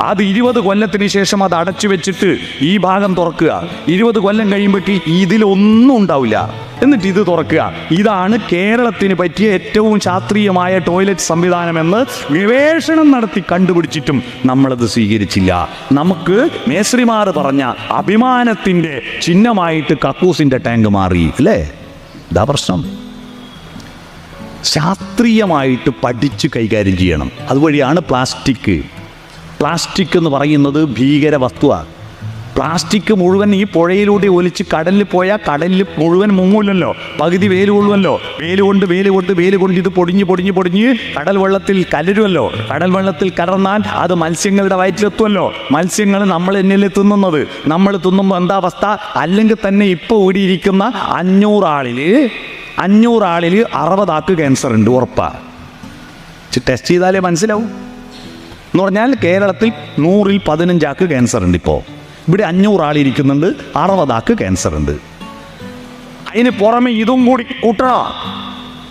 S1: അത് ഇരുപത് കൊല്ലത്തിന് ശേഷം അത് അടച്ചു വെച്ചിട്ട് ഈ ഭാഗം തുറക്കുക. ഇരുപത് കൊല്ലം കഴിയുമ്പോഴേക്ക് ഇതിലൊന്നും ഉണ്ടാവില്ല. എന്നിട്ട് ഇത് തുറക്കുക. ഇതാണ് കേരളത്തിന് പറ്റിയ ഏറ്റവും ശാസ്ത്രീയമായ ടോയ്ലറ്റ് സംവിധാനമെന്ന് ഗവേഷണം നടത്തി കണ്ടുപിടിച്ചിട്ടും നമ്മളത് സ്വീകരിച്ചില്ല. നമുക്ക് മേശ്രിമാർ പറഞ്ഞ അഭിമാനത്തിന്റെ ചിഹ്നമായിട്ട് കക്കൂസിന്റെ ടാങ്ക് മാറി. അല്ലേ? ഇതാ പ്രശ്നം. ശാസ്ത്രീയമായിട്ട് പഠിച്ച് കൈകാര്യം ചെയ്യണം. അതുവഴിയാണ് പ്ലാസ്റ്റിക് പ്ലാസ്റ്റിക് എന്ന് പറയുന്നത് ഭീകര വസ്തുവാണ് പ്ലാസ്റ്റിക് മുഴുവൻ ഈ പുഴയിലൂടെ ഒലിച്ച് കടലിൽ പോയാൽ കടലിൽ മുഴുവൻ മുങ്ങൂലല്ലോ. പകുതി വേൽ കൊള്ളുമല്ലോ വേൽ കൊണ്ട് വേൽ കൊണ്ട് വേൽ കൊണ്ട് ഇത് പൊടിഞ്ഞ് പൊടിഞ്ഞ് പൊടിഞ്ഞ് കടൽ വെള്ളത്തിൽ കലരുമല്ലോ കടൽ വെള്ളത്തിൽ കലർന്നാൽ അത് മത്സ്യങ്ങളുടെ വയറ്റിലെത്തുമല്ലോ മത്സ്യങ്ങൾ നമ്മൾ എന്നിൽ തിന്നുന്നത്. നമ്മൾ തിന്നുമ്പോൾ എന്താ അവസ്ഥ? അല്ലെങ്കിൽ തന്നെ ഇപ്പോൾ ഓടിയിരിക്കുന്ന അഞ്ഞൂറാളിൽ അഞ്ഞൂറാളിൽ അറുപതാക്ക് ക്യാൻസർ ഉണ്ട് ഉറപ്പാ. ടെസ്റ്റ് ചെയ്താലേ മനസ്സിലാവും. എന്ന് പറഞ്ഞാൽ കേരളത്തിൽ നൂറിൽ പതിനഞ്ചാക്ക് ക്യാൻസർ ഉണ്ട് ഇപ്പോൾ ഇവിടെ അഞ്ഞൂറാളിരിക്കുന്നുണ്ട് അറുപതാക്ക് ക്യാൻസർ ഉണ്ട്. അതിന് പുറമെ ഇതും കൂടി കൂട്ടാ.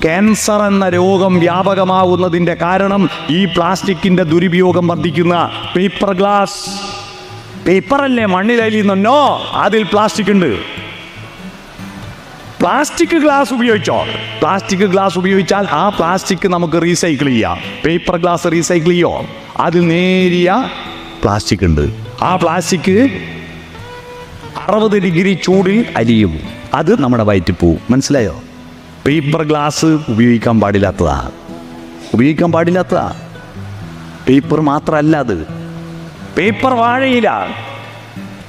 S1: ക്യാൻസർ എന്ന രോഗം വ്യാപകമാവുന്നതിന്റെ കാരണം ഈ പ്ലാസ്റ്റിക്കിന്റെ ദുരുപയോഗം വർദ്ധിക്കുന്ന പേപ്പർ ഗ്ലാസ് പേപ്പറല്ലേ മണ്ണിലലിയുന്നോ അതിൽ പ്ലാസ്റ്റിക് ഉണ്ട്. പ്ലാസ്റ്റിക് ഗ്ലാസ് ഉപയോഗിച്ചോ? പ്ലാസ്റ്റിക് ഗ്ലാസ് ഉപയോഗിച്ചാൽ ആ പ്ലാസ്റ്റിക് നമുക്ക് റീസൈക്കിൾ ചെയ്യാം. പേപ്പർ ഗ്ലാസ് റീസൈക്കിൾ ചെയ്യോ? അതിൽ നേരിയ പ്ലാസ്റ്റിക് ഉണ്ട്. ആ പ്ലാസ്റ്റിക് അറുപത് ഡിഗ്രി ചൂടിൽ അരിയും അത് നമ്മുടെ വയറ്റിൽ പോവും. മനസ്സിലായോ? പേപ്പർ ഗ്ലാസ് ഉപയോഗിക്കാൻ പാടില്ലാത്തതാ. ഉപയോഗിക്കാൻ പാടില്ലാത്തതാ. പേപ്പർ മാത്രമല്ല അത്. പേപ്പർ വാഴയില.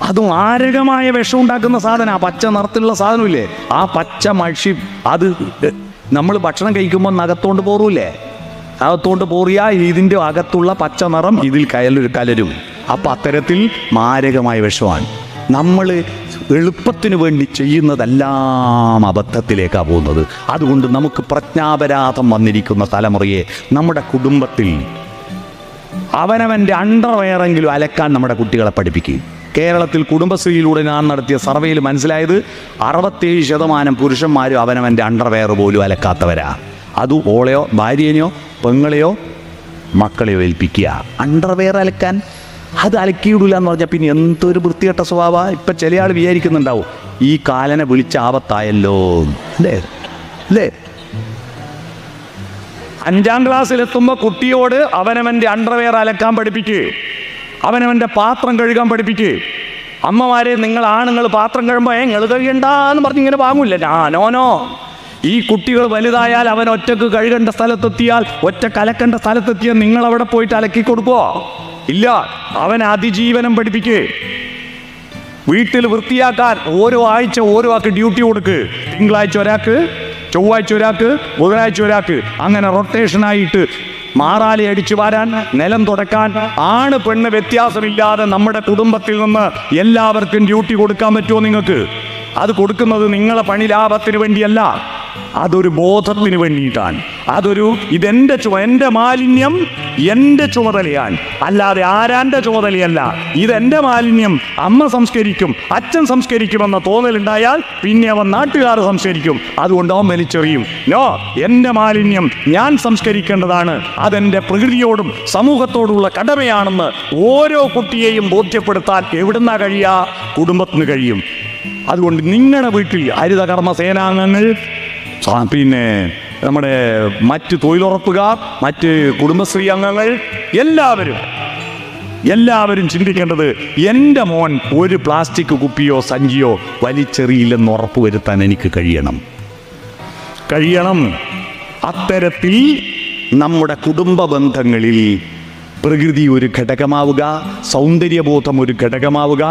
S1: അത് ആരകമായ വിഷം ഉണ്ടാക്കുന്ന സാധനം ആ പച്ച നിറത്തിലുള്ള സാധനമില്ലേ? ആ പച്ച മഷി അത് നമ്മൾ ഭക്ഷണം കഴിക്കുമ്പോൾ നകത്തോണ്ട് പോറൂലേ അകത്തോണ്ട് പോറിയാ ഇതിന്റെ അകത്തുള്ള പച്ച നിറം ഇതിൽ കയലൊരു കലരും. അപ്പം അത്തരത്തിൽ മാരകമായ വിഷമാണ്. നമ്മൾ എളുപ്പത്തിന് വേണ്ടി ചെയ്യുന്നതെല്ലാം അബദ്ധത്തിലേക്കാണ് പോകുന്നത്. അതുകൊണ്ട് നമുക്ക് പ്രജ്ഞാപരാധം വന്നിരിക്കുന്ന തലമുറയെ നമ്മുടെ കുടുംബത്തിൽ അവനവന്റെ അണ്ടർവെയറെങ്കിലും അലക്കാൻ നമ്മുടെ കുട്ടികളെ പഠിപ്പിക്കും. കേരളത്തിൽ കുടുംബശ്രീയിലൂടെ ഞാൻ നടത്തിയ സർവേയിൽ മനസ്സിലായത് അറുപത്തേഴ് ശതമാനം പുരുഷന്മാരും അവനവന്റെ അണ്ടർവെയർ പോലും അലക്കാത്തവരാ. അത് ഓളെയോ ഭാര്യേനെയോ പെങ്ങളെയോ മക്കളെയോ ഏൽപ്പിക്കുക. അണ്ടർവെയർ അലക്കാൻ അത് അലക്കിയിടില്ല എന്ന് പറഞ്ഞാൽ പിന്നെ എന്തൊരു വൃത്തികെട്ട സ്വഭാവ. ഇപ്പം ചില ആൾ വിചാരിക്കുന്നുണ്ടാവും ഈ കാലനെ വിളിച്ച ആപത്തായല്ലോ. അല്ലേ? അല്ലേ? അഞ്ചാം ക്ലാസ്സിലെത്തുമ്പോൾ കുട്ടിയോട് അവനവന്റെ അണ്ടർവെയർ അലക്കാൻ പഠിപ്പിക്ക്. അവനവന്റെ പാത്രം കഴുകാൻ പഠിപ്പിക്കേ. അമ്മമാരെ നിങ്ങൾ ആണുങ്ങൾ പാത്രം കഴുകുമ്പോൾ നിങ്ങൾ കഴുകണ്ടെന്ന് പറഞ്ഞ് ഇങ്ങനെ വാങ്ങൂല. ഞാനോനോ ഈ കുട്ടികൾ വലുതായാൽ അവൻ ഒറ്റയ്ക്ക് കഴുകേണ്ട സ്ഥലത്തെത്തിയാൽ ഒറ്റ കലക്കേണ്ട സ്ഥലത്തെത്തിയാൽ നിങ്ങൾ അവിടെ പോയിട്ട് അലക്കി കൊടുക്കുവോ? ഇല്ല. അവൻ അതിജീവനം പഠിപ്പിക്കേ. വീട്ടിൽ വൃത്തിയാക്കാൻ ഓരോ ആഴ്ച ഓരോ ആൾക്ക് ഡ്യൂട്ടി കൊടുക്ക്. തിങ്കളാഴ്ച ഒരാൾക്ക് ചൊവ്വാഴ്ച ഒരാൾക്ക് ബുധനാഴ്ച ഒരാൾക്ക്. അങ്ങനെ റൊട്ടേഷനായിട്ട് മാറാലി അടിച്ചു വാരാൻ നിലം തുടക്കാൻ ആണ് പെണ്ണ് വ്യത്യാസമില്ലാതെ നമ്മുടെ കുടുംബത്തിൽ നിന്ന് എല്ലാവർക്കും ഡ്യൂട്ടി കൊടുക്കാൻ പറ്റുമോ നിങ്ങൾക്ക്? അത് കൊടുക്കുന്നത് നിങ്ങളെ പണി ലാഭത്തിന് വേണ്ടിയല്ല. അതൊരു ബോധത്തിന് വേണ്ടിയിട്ടാണ്. അതൊരു ഇതെന്റെ ചുമ എന്റെ മാലിന്യം എന്റെ ചുമതലയാൻ അല്ലാതെ ആരാന്റെ ചുമതലയല്ല. ഇതെന്റെ മാലിന്യം. അമ്മ സംസ്കരിക്കും അച്ഛൻ സംസ്കരിക്കുമെന്ന തോന്നലുണ്ടായാൽ പിന്നെ അവൻ നാട്ടുകാർ സംസ്കരിക്കും. അതുകൊണ്ട് അവൻ വലിച്ചെറിയും. നോ എന്റെ മാലിന്യം ഞാൻ സംസ്കരിക്കേണ്ടതാണ്. അതെന്റെ പ്രകൃതിയോടും സമൂഹത്തോടുള്ള കടമയാണെന്ന് ഓരോ കുട്ടിയെയും ബോധ്യപ്പെടുത്താൻ എവിടുന്നാ കഴിയുക കുടുംബത്തിന് കഴിയും. അതുകൊണ്ട് നിങ്ങളുടെ വീട്ടിൽ ഹരിതകർമ്മ സേനാംഗങ്ങൾ പിന്നെ നമ്മുടെ മറ്റ് തൊഴിലുറപ്പുകാർ മറ്റ് കുടുംബശ്രീ അംഗങ്ങൾ എല്ലാവരും എല്ലാവരും ചിന്തിക്കേണ്ടത് എന്റെ മോൻ ഒരു പ്ലാസ്റ്റിക് കുപ്പിയോ സഞ്ചിയോ വലിച്ചെറിയില്ലെന്ന് ഉറപ്പുവരുത്താൻ എനിക്ക് കഴിയണം. കഴിയണം. അത്തരത്തിൽ നമ്മുടെ കുടുംബ ബന്ധങ്ങളിൽ പ്രകൃതി ഒരു ഘടകമാവുക സൗന്ദര്യബോധം ഒരു ഘടകമാവുക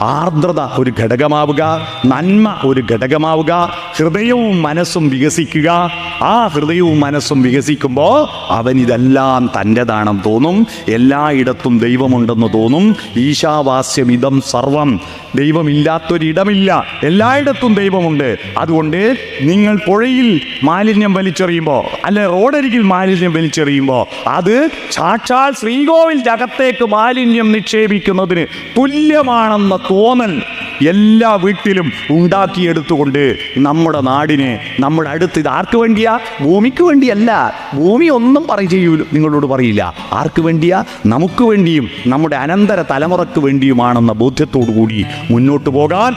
S1: ആർദ്രത ഒരു ഘടകമാവുക നന്മ ഒരു ഘടകമാവുക ഹൃദയവും മനസ്സും വികസിക്കുക. ആ ഹൃദയവും മനസ്സും വികസിക്കുമ്പോൾ അവൻ ഇതെല്ലാം തന്റെതാണെന്ന് തോന്നും എല്ലായിടത്തും ദൈവമുണ്ടെന്ന് തോന്നും. ഈശാവാസ്യം ഇതം സർവം. ദൈവമില്ലാത്തൊരിടമില്ല. എല്ലായിടത്തും ദൈവമുണ്ട്. അതുകൊണ്ട് നിങ്ങൾ പുഴയിൽ മാലിന്യം വലിച്ചെറിയുമ്പോൾ അല്ലെ റോഡരികിൽ മാലിന്യം വലിച്ചെറിയുമ്പോൾ അത് സാക്ഷാൽ ശ്രീകോവിൽ അകത്തേക്ക് മാലിന്യം നിക്ഷേപിക്കുന്നതിന് തുല്യമാണെന്ന തോന്നൽ എല്ലാ വീട്ടിലും ഉണ്ടാക്കിയെടുത്തുകൊണ്ട് നമ്മുടെ നാടിനെ നമ്മുടെ അടുത്ത് ഇത് ആർക്ക് വേണ്ടിയാ? ഭൂമിക്ക് വേണ്ടിയല്ല. ഭൂമി ഒന്നും പറ ചെയ്യൂ നിങ്ങളോട് പറയില്ല. ആർക്ക് വേണ്ടിയാ? നമുക്ക് വേണ്ടിയും നമ്മുടെ അനന്തര തലമുറയ്ക്ക് വേണ്ടിയുമാണെന്ന ബോധ്യത്തോടു കൂടി മുന്നോട്ട് പോകാൻ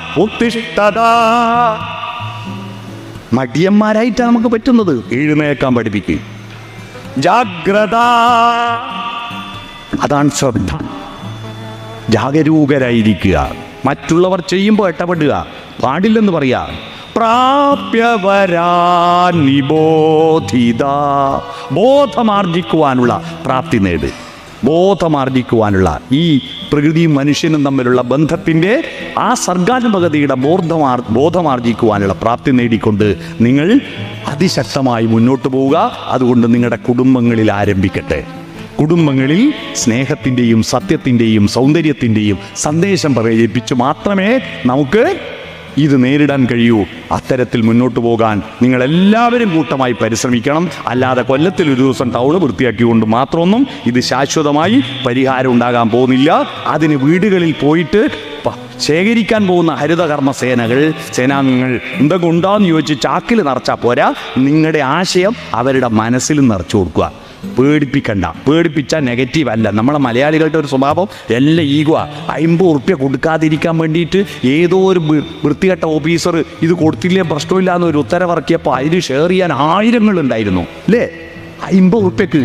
S1: മടിയന്മാരായിട്ടാണ് നമുക്ക് പറ്റുന്നത്. എഴുന്നേക്കാൻ പഠിപ്പിക്കുക ജാഗ്രത. അതാണ് ശ്രദ്ധ. ജാഗരൂകരായിരിക്കുക. മറ്റുള്ളവർ ചെയ്യുമ്പോൾ ഇടപെടുക. പാടില്ലെന്ന് പറയാ. പ്രാപ്യവരാ നിബോധിത ബോധമാർജിക്കുവാനുള്ള പ്രാപ്തി നേട്. ബോധമാർജിക്കുവാനുള്ള ഈ പ്രകൃതിയും മനുഷ്യനും തമ്മിലുള്ള ബന്ധത്തിന്റെ ആ സർഗാത്മകതയുടെ ബോധമാർ ബോധമാർജിക്കുവാനുള്ള പ്രാപ്തി നേടിക്കൊണ്ട് നിങ്ങൾ അതിശക്തമായി മുന്നോട്ട് പോവുക. അതുകൊണ്ട് നിങ്ങളുടെ കുടുംബങ്ങളിൽ ആരംഭിക്കട്ടെ. കുടുംബങ്ങളിൽ സ്നേഹത്തിന്റെയും സത്യത്തിന്റെയും സൗന്ദര്യത്തിന്റെയും സന്ദേശം പ്രചരിപ്പിച്ച് മാത്രമേ നമുക്ക് ഇത് നേരിടാൻ കഴിയൂ. അത്തരത്തിൽ മുന്നോട്ട് പോകാൻ നിങ്ങൾ എല്ലാവരും കൂട്ടമായി പരിശ്രമിക്കണം. അല്ലാതെ കൊല്ലത്തിൽ ഒരു ദിവസം ടൗൺ വൃത്തിയാക്കിക്കൊണ്ട് മാത്രമൊന്നും ഇത് ശാശ്വതമായി പരിഹാരം ഉണ്ടാകാൻ പോകുന്നില്ല. അതിന് വീടുകളിൽ പോയിട്ട് ശേഖരിക്കാൻ പോകുന്ന ഹരിതകർമ്മ സേനകൾ സേനാംഗങ്ങൾ എന്തൊക്കെ ഉണ്ടോ എന്ന് ചോദിച്ച് ചാക്കിൽ നിറച്ചാൽ പോരാ. നിങ്ങളുടെ ആശയം അവരുടെ മനസ്സിലും നിറച്ചു കൊടുക്കുക. പേടിപ്പിക്കണ്ട. പേടിപ്പിച്ചാൽ നെഗറ്റീവ് അല്ല. നമ്മളെ മലയാളികളുടെ ഒരു സ്വഭാവം എല്ലാം ഈഗോ അമ്പത് ഉറുപ്പ്യ കൊടുക്കാതിരിക്കാൻ വേണ്ടിയിട്ട് ഏതോ ഒരു വൃത്തികെട്ട ഓഫീസർ ഇത് കൊടുത്തില്ലേ പ്രശ്നമില്ല എന്നൊരു ഉത്തരവിറക്കിയപ്പോൾ അതിന് ഷെയർ ചെയ്യാൻ ആയിരങ്ങൾ ഉണ്ടായിരുന്നു അല്ലേ അമ്പത് ഉറുപ്പ്യക്ക്.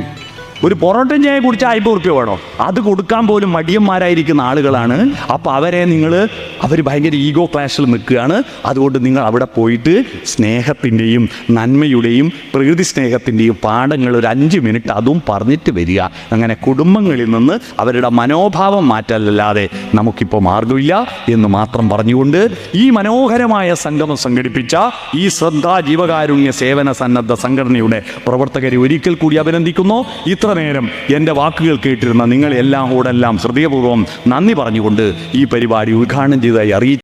S1: ഒരു പൊറോട്ടൻ ചായ കുടിച്ചാൽ അയ്പത് ഉറുപ്പ്യ വേണോ? അത് കൊടുക്കാൻ പോലും മടിയന്മാരായിരിക്കുന്ന ആളുകളാണ്. അപ്പോൾ അവരെ നിങ്ങൾ അവർ ഭയങ്കര ഈഗോ ക്ലാഷിൽ നിൽക്കുകയാണ്. അതുകൊണ്ട് നിങ്ങൾ അവിടെ പോയിട്ട് സ്നേഹത്തിന്റെയും നന്മയുടെയും പ്രകൃതി സ്നേഹത്തിന്റെയും പാഠങ്ങൾ ഒരു അഞ്ച് മിനിറ്റ് അതും പറഞ്ഞിട്ട് വരിക. അങ്ങനെ കുടുംബങ്ങളിൽ നിന്ന് അവരുടെ മനോഭാവം മാറ്റലല്ലാതെ നമുക്കിപ്പോൾ മാർഗമില്ല എന്ന് മാത്രം പറഞ്ഞുകൊണ്ട് ഈ മനോഹരമായ സംഗമം സംഘടിപ്പിച്ച ഈ ശ്രദ്ധാ ജീവകാരുണ്യ സേവന സന്നദ്ധ സംഘടനയുടെ പ്രവർത്തകരെ ഒരിക്കൽ കൂടി അഭിനന്ദിക്കുന്നു. ഇത്ര നേരം എന്റെ വാക്കുകൾ കേട്ടിരുന്ന നിങ്ങളെല്ലാം കൂടെല്ലാം ശ്രദ്ധയപൂർവം നന്ദി പറഞ്ഞുകൊണ്ട് ഈ പരിപാടി ഉദ്ഘാടനം ചെയ്തതായി അറിയിച്ചു.